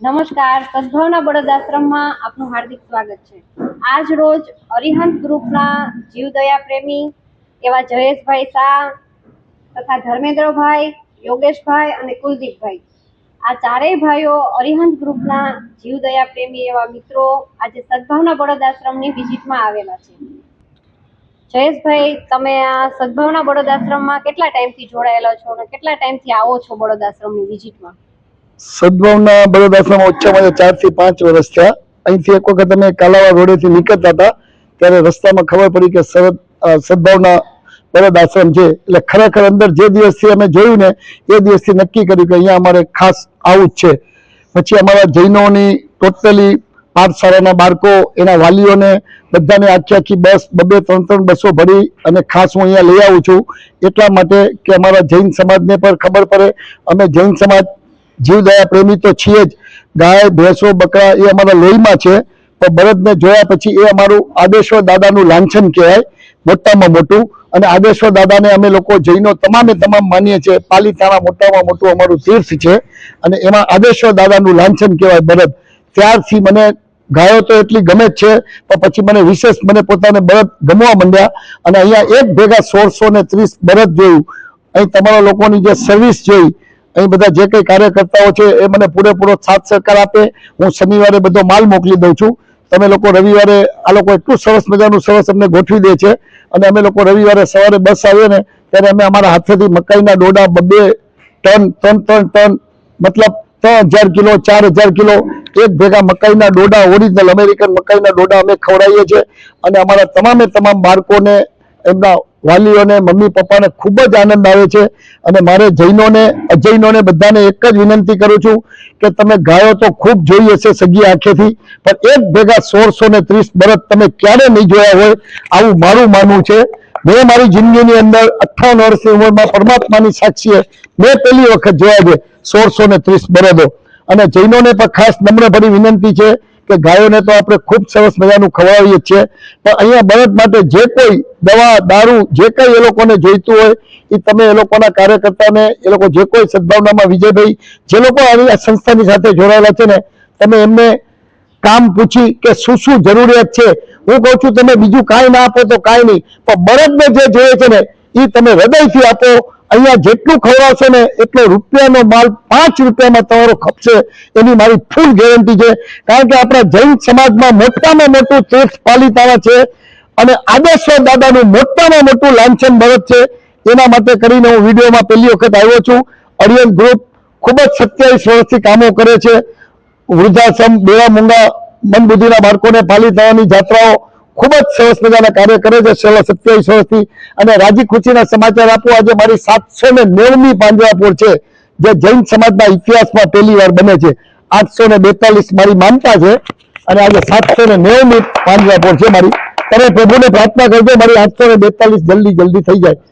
નમસ્કાર, સદભાવના બળદ આશ્રમમાં આપનું હાર્દિક સ્વાગત છે. આજ રોજ અરિહંત ગ્રુપના જીવદયા પ્રેમી એવા જયેશભાઈ શાહ તથા ધર્મેન્દ્રભાઈ, યોગેશભાઈ અને કુલદીપભાઈ. આ ચારેય ભાઈઓ અરિહંત ગ્રુપના જીવદયા પ્રેમી એવા મિત્રો આજે સદભાવના બળદ આશ્રમની વિઝિટમાં આવેલા છે. જયેશભાઈ, તમે આ સદભાવના બળદ આશ્રમમાં કેટલા ટાઈમથી જોડાયેલા છો અને કેટલા ટાઈમથી આવો છો બળદ આશ્રમની વિઝિટમાં? સદભાવના બરોદ આશ્રમ ઓછામાં ઓછા ચારથી પાંચ વર્ષ થયા. અહીંથી એક વખત અમે કાલાવા રોડેથી નીકળતા હતા, ત્યારે રસ્તામાં ખબર પડી કે સરદ સદભાવના બરોદ આશ્રમ છે. એટલે ખરેખર અંદર જે દિવસથી અમે જોયું ને, એ દિવસથી નક્કી કર્યું કે અહીંયા અમારે ખાસ આવું જ છે. પછી અમારા જૈનોની ટોટલી પાઠશાળાના બાળકો, એના વાલીઓને બધાને આખી આખી બસ, બબે ત્રણ ત્રણ બસો ભરી અને ખાસ હું અહીંયા લઈ આવું છું. એટલા માટે કે અમારા જૈન સમાજને પણ ખબર પડે. અમે જૈન સમાજ જીવદયા પ્રેમી તો છીએ જ. ગાય, ભેંસો, બકરા એ અમારા લોહીમાં છે. પણ બળદને જોયા પછી એ અમારું આદેશ્વર દાદાનું લાંછન કહેવાય. મોટામાં મોટું. અને આદેશ્વર દાદાને અમે લોકો જૈનો તમામે તમામ માનીએ છીએ. પાલિતાણા મોટામાં મોટું અમારું તીર્થ છે. અને એમાં આદેશ્વર દાદાનું લાંછન કહેવાય બળદ. ત્યારથી મને ગાયો તો એટલી ગમે જ છે, પણ પછી મને વિશેષ મને પોતાને બળદ ગમવા માંડ્યા. અને અહીંયા એક ભેગા સોળસો ને ત્રીસ બળદ જોયું. અહીં તમારા લોકોની જે સર્વિસ જોઈ અહીં બધા જે કંઈ કાર્યકર્તાઓ છે એ મને પૂરેપૂરો સાથ સહકાર આપે. હું શનિવારે બધો માલ મોકલી દઉં છું. તમે લોકો રવિવારે આ લોકો એટલું સરસ મજાનું સરસ અમને ગોઠવી દે છે. અને અમે લોકો રવિવારે સવારે બસ આવીએ ને ત્યારે અમે અમારા હાથેથી મકાઈના ડોડા બબ્બે ટન ત્રણ ત્રણ ટન, મતલબ ત્રણ હજાર કિલો, ચાર હજાર કિલો, એક ભેગા મકાઈના ડોડા ઓરિજિનલ અમેરિકન મકાઈના ડોડા અમે ખવડાવીએ છીએ. અને અમારા તમામે તમામ બાળકોને એમના વાલીઓને, મમ્મી, પપ્પાને ખૂબ જ આનંદ આવે છે. અને મારે જૈનોને, અજૈનોને બધાને એક જ વિનંતી કરું છું કે તમે ગાયો તો ખૂબ જોઈ હશે સગી આંખેથી, પણ એક ભેગા સોળસો ને ત્રીસ બરત તમે ક્યારે નહીં જોયા હોય આવું મારું માનવું છે. મેં મારી જિંદગીની અંદર અઠ્ઠાવન વર્ષની ઉંમરમાં પરમાત્માની સાક્ષીએ મેં પહેલી વખત જોયા છે સોળસો ને ત્રીસ બરદો અને જૈનોને પણ ખાસ નમ્રભરી વિનંતી છે કે ગાયોને તો આપણે ખૂબ સરસ મજાનું ખવડાવીએ છીએ. પણ અહીંયા બળદ માટે જે કોઈ દવા, દારૂ, જે કંઈ એ લોકોને જોઈતું હોય, એ તમે એ લોકોના કાર્યકર્તાને, એ લોકો જે કોઈ સદભાવનામાં વિજયભાઈ, જે લોકો આવી આ સંસ્થાની સાથે જોડાયેલા છે ને, તમે એમને કામ પૂછી કે શું શું જરૂરિયાત છે? હું કહું છું, તમે બીજું કાંઈ ના આપો તો કાંઈ નહીં. પણ બળદને જે જોઈએ છે ને એ તમે હૃદયથી આપો અહીંયા જેટલું ખવડાવશો ને એટલો રૂપિયાનો માલ પાંચ રૂપિયામાં તમારો ખપશે. એની મારી ફૂલ ગેરંટી છે. કારણ કે આપણા જૈન સમાજમાં મોટામાં મોટું તીર્થ પાલિતાણા છે અને આદેશ્વર દાદાનું મોટામાં મોટું લાંછન બળદ છે. એના માટે કરીને હું વિડીયોમાં પહેલી વખત આવ્યો છું. અરિયન ગ્રુપ ખૂબ જ સત્યાવીસ વર્ષથી કામો કરે છે. વૃદ્ધાશ્રમ બેવા મૂંગા મન બુદ્ધિના બાળકોને પાલી જાત્રાઓ ખૂબ જ સરસ મજાના કાર્ય કરે છે. છેલ્લા સત્યાવીસ વર્ષથી. અને રાજી ખુશીના સમાચાર આપો, આજે મારી સાતસો ને નેવમી પાંજરાપોળ છે, જે જૈન સમાજના ઇતિહાસમાં પહેલી વાર બને છે. આઠસો ને બેતાલીસ મારી માનતા છે. અને આજે સાતસો ને નેવમી પાંજરાપોળ છે મારી. તમે પ્રભુને પ્રાર્થના કરજો, મારી આઠસો ને બેતાલીસ જલ્દી જલ્દી થઈ જાય.